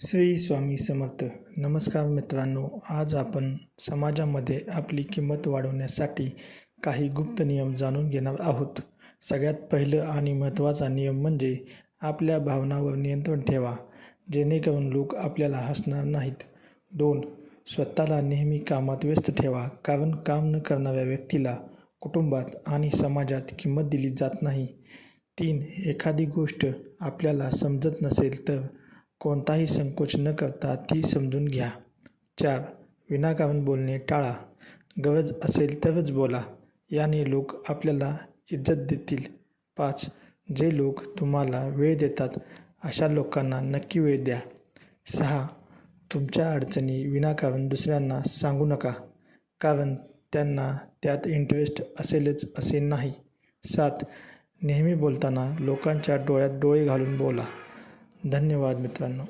श्री स्वामी समर्थ. नमस्कार मित्रांनो आज आपण समाजामध्ये आपली किंमत वाढवण्यासाठी काही गुप्त नियम जाणून घेणार आहोत. सगळ्यात पहिलं आणि महत्त्वाचा नियम म्हणजे आपल्या भावनावर नियंत्रण ठेवा जेणेकरून लोक आपल्याला हसणार नाहीत. दोन स्वतःला नेहमी कामात व्यस्त ठेवा कारण काम न करणाऱ्या व्यक्तीला कुटुंबात आणि समाजात किंमत दिली जात नाही. तीन एखादी गोष्ट आपल्याला समजत नसेल तर कोणताही संकोच न करता ती समजून घ्या. चार विनाकारण बोलणे टाळा. गरज असेल तरच बोला. याने लोक आपल्याला इज्जत देतील. पाच जे लोक तुम्हाला वेळ देतात अशा लोकांना नक्की वेळ द्या. सहा तुमच्या अडचणी विनाकारण दुसऱ्यांना सांगू नका कारण त्यांना त्यात इंटरेस्ट असेलच असे नाही. सात नेहमी बोलताना लोकांच्या डोळ्यात डोळे घालून बोला. धन्यवाद मित्रांनो.